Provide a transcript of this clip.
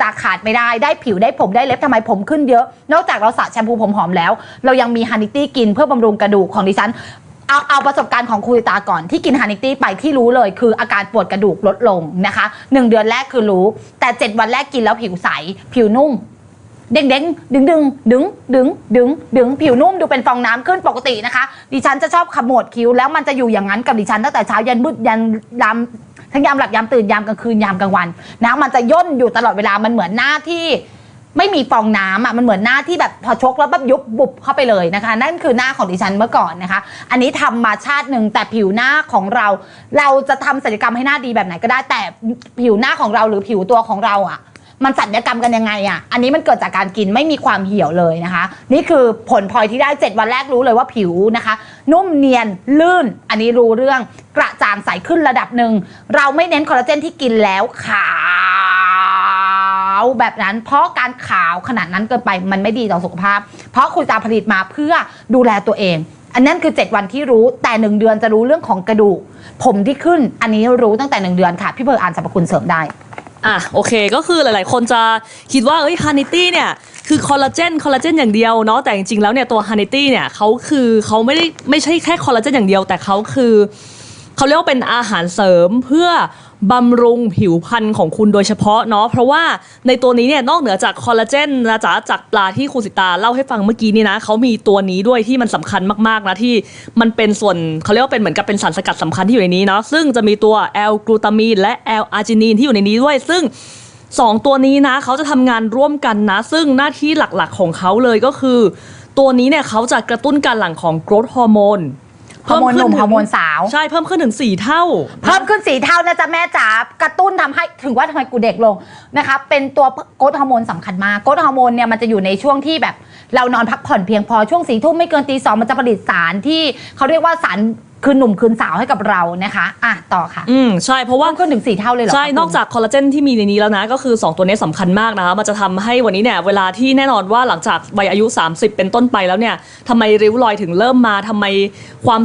ตาขาดไม่ได้ได้ผิวได้ผมได้เล็บทำไมผมขึ้นเยอะ นอกจากเราสระแชมพูผมหอมแล้ว เรายังมีฮันนิตี้กินเพื่อบำรุงกระดูกของดิฉัน เอาเอาประสบการณ์ของคุยตาก่อนที่กินฮันนิตี้ไปที่รู้เลย คืออาการปวดกระดูกลดลงนะคะหนึ่งเดือนแรกคือรู้ แต่เจ็ดวันแรกกินแล้วผิวใส ผิวนุ่ม เด้งเด้งดึงดึงดึงดึงดึงดึงผิวนุ่มดูเป็นฟองน้ำขึ้นปกตินะคะ ดิฉันจะชอบขมวดคิ้วแล้วมันจะอยู่อย่างนั้นกับดิฉันตั้งแต่เช้ายันมืดยันยาม ทั้งยามหลับยามตื่นยามกลางคืนยามกลางวันนะมันจะย่นอยู่ตลอดเวลามันเหมือนหน้าที่ไม่มีฟองน้ำอะมันเหมือนหน้าที่แบบพอชกแล้วแบบยุบบุบเข้าไปเลยนะคะ นั่นคือหน้าของดิฉันเมื่อก่อนนะคะ อันนี้ทำมาชาติหนึ่งแต่ผิวหน้าของเรา เราจะทำศัลยกรรมให้หน้าดีแบบไหนก็ได้แต่ผิวหน้าของเราหรือผิวตัวของเราอะ มันสัญญกรรมกันยังไงอะ อันนี้มันเกิดจากการกินไม่มีความเหี่ยวเลยนะคะ นี่คือผลพลอยที่ได้ 7 วันแรกรู้เลยว่าผิวนะคะ นุ่มเนียนลื่น อันนี้รู้เรื่องกระจ่างใสขึ้นระดับหนึ่ง เราไม่เน้นคอลลาเจนที่กินแล้วขาวแบบนั้น เพราะการขาวขนาดนั้นเกินไปมันไม่ดีต่อสุขภาพ เพราะคุณตาผลิตมาเพื่อดูแลตัวเองอันนั้นคือ 7 วันที่รู้แต่ 1 เดือนจะรู้เรื่องของกระดูก ผมที่ขึ้นอันนี้รู้ตั้งแต่ 1 เดือนค่ะ พี่เบอร์อ่านสรรพคุณเสริมได้ อะโอเคก็คือหลาย ๆ คนจะคิดว่าเอ้ยฮานิตี้เนี่ยคือคอลลาเจนคอลลาเจนอย่างเดียวเนาะแต่จริง ๆ แล้วเนี่ยตัวฮานิตี้เนี่ยเขาคือเขาไม่ได้ไม่ใช่แค่คอลลาเจนอย่างเดียว แต่เขาคือเขาเรียกว่าเป็นอาหารเสริมเพื่อ บำรุงผิวพรรณของคุณโดยเฉพาะเนาะเพราะว่าในตัวนี้เนี่ยนอกเหนือจากคอลลาเจนนะจ๊ะจากปลาที่ครูสิตาเล่าให้ฟังเมื่อกี้นี่นะเขามีตัวนี้ด้วยที่มันสำคัญมากๆนะที่มันเป็นส่วนเขาเรียกว่าเป็นเหมือนกับเป็นสารสกัดสำคัญที่อยู่ในนี้เนาะซึ่งจะมีตัวแอลกลูตามีนและแอลอาร์จินีนที่อยู่ในนี้ด้วย ซึ่งสองตัวนี้นะเขาจะทำงานร่วมกันนะ ซึ่งหน้าที่หลักๆของเขาเลยก็คือ ตัวนี้เนี่ยเขาจะกระตุ้นการหลั่งของ growth hormone ฮอร์โมน หนุ่มฮอร์โมนสาว ใช่เพิ่มขึ้นถึง 4 เท่า เพิ่มขึ้นสีเท่านะจ๊ะแม่จ๋ากระตุ้นทำให้ถึงว่าทำไมกูเด็กลงนะคะเป็นตัวโกรทฮอร์โมนสำคัญมากโกรทฮอร์โมนเนี่ยมันจะอยู่ในช่วงที่แบบ เรานอนพักผ่อนเพียงพอช่วงสี่ทุ่มไม่เกินตีสองมันจะผลิตสารที่เขาเรียกว่าสาร คืนหนุ่มคืนสาวให้กับเรานะคะอะต่อค่ะอืมใช่เพราะว่าเพิ่มขึ้นถึงสี่เท่าเลยเหรอใช่คะคุณนอกจากคอลลาเจนที่มีในนี้แล้วนะ ก็คือ 2 ตัวนี้สำคัญมากนะคะมันจะทำให้วันนี้เนี่ยเวลาที่แน่นอนว่าหลังจากวัยอายุ 30 เป็นต้นไปแล้วเนี่ยทำไมริ้วรอยถึงเริ่มมาทำไมความ